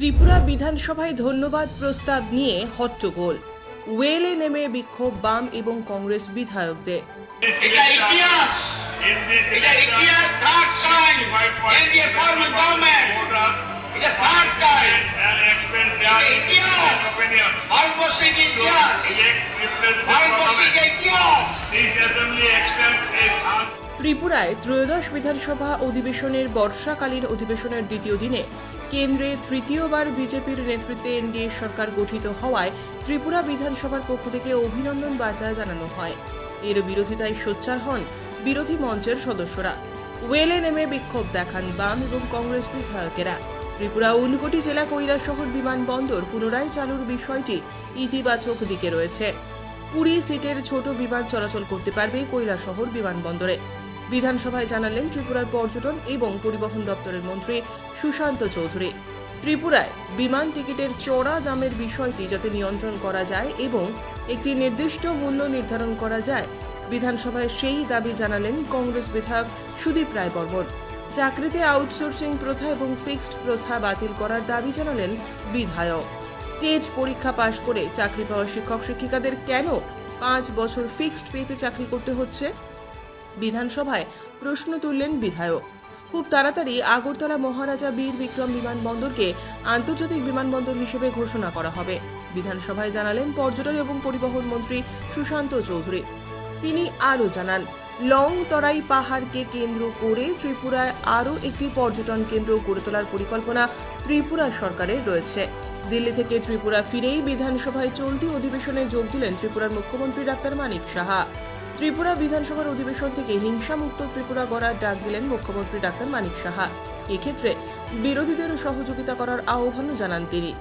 ত্রিপুরা বিধানসভায় ধন্যবাদ প্রস্তাব নিয়ে হট্টগোল। ওয়েলে নেমে বিক্ষোভ বাম এবং কংগ্রেস বিধায়কদের। এটা ইতিহাস। এটা ইতিহাস third time NDA form government এটা থার্ড টাইম ইতিহাস। ভারতবর্ষের ইতিহাস। ভারতবর্ষের ইতিহাস। ত্রিপুরায় ত্রয়োদশ বিধানসভা অধিবেশনের বর্ষাকালীন অধিবেশনের দ্বিতীয় দিনে কেন্দ্রে তৃতীয়বার বিজেপির নেতৃত্বে এনডিএ সরকার গঠিত হওয়ায় ত্রিপুরা বিধানসভার পক্ষ থেকে অভিনন্দন বার্তা জানানো হয়। এর বিরোধিতায় সোচ্চার হন বিরোধী মঞ্চের সদস্যরা। ওয়েলে নেমে বিক্ষোভ দেখান বাম এবং কংগ্রেস বিধায়কেরা। ত্রিপুরা উনকোটি জেলা কৈলাসহর বিমানবন্দর পুনরায় চালুর বিষয়টি ইতিবাচক দিকে রয়েছে। কুড়ি সিটের ছোট বিমান চলাচল করতে পারবে কৈলাসহর বিমানবন্দরে। বিধানসভায় জানালেন ত্রিপুরার পর্যটন এবং পরিবহন দপ্তরের মন্ত্রী সুশান্ত চৌধুরী। ত্রিপুরায় বিমান টিকিটের চড়া দামের বিষয়টি যাতে নিয়ন্ত্রণ করা যায় এবং একটি নির্দিষ্ট মূল্য নির্ধারণ করা যায়, বিধানসভায় সেই দাবি জানালেন কংগ্রেস বিধায়ক সুদীপ রায় বর্মন। চাকরিতে আউটসোর্সিং প্রথা এবং ফিক্সড প্রথা বাতিল করার দাবি জানালেন বিধায়ক। টেট পরীক্ষা পাশ করে চাকরি পাওয়া শিক্ষক শিক্ষিকাদের কেন পাঁচ বছর ফিক্সড পেতে চাকরি করতে হচ্ছে? বিধানসভায় প্রশ্ন তুললেন বিধায়ক। খুব তাড়াতাড়ি আগরতলা মহারাজা বীর বিক্রম বিমানবন্দরকে আন্তর্জাতিক বিমানবন্দর হিসেবে ঘোষণা করা হবে। বিধানসভায় জানালেন পর্যটন এবং পরিবহন মন্ত্রী সুশান্ত চৌধুরী। তিনি আরও জানান, লং তরাই পাহাড়কে কেন্দ্র করে ত্রিপুরায় আরও একটি পর্যটন কেন্দ্র গড়ে তোলার পরিকল্পনা ত্রিপুরা সরকারের রয়েছে। দিল্লি থেকে ত্রিপুরা ফিরেই বিধানসভায় চলতি অধিবেশনে যোগ দিলেন ত্রিপুরার মুখ্যমন্ত্রী ডাক্তার মানিক সাহা। ত্রিপুরা বিধানসভার অধিবেশন থেকে হিংসামুক্ত ত্রিপুরা গড়ার ডাক দিলেন মুখ্যমন্ত্রী ডাক্তার মানিক সাহা। এক্ষেত্রে বিরোধীদের সহযোগিতা করার আহ্বানও জানান তিনি।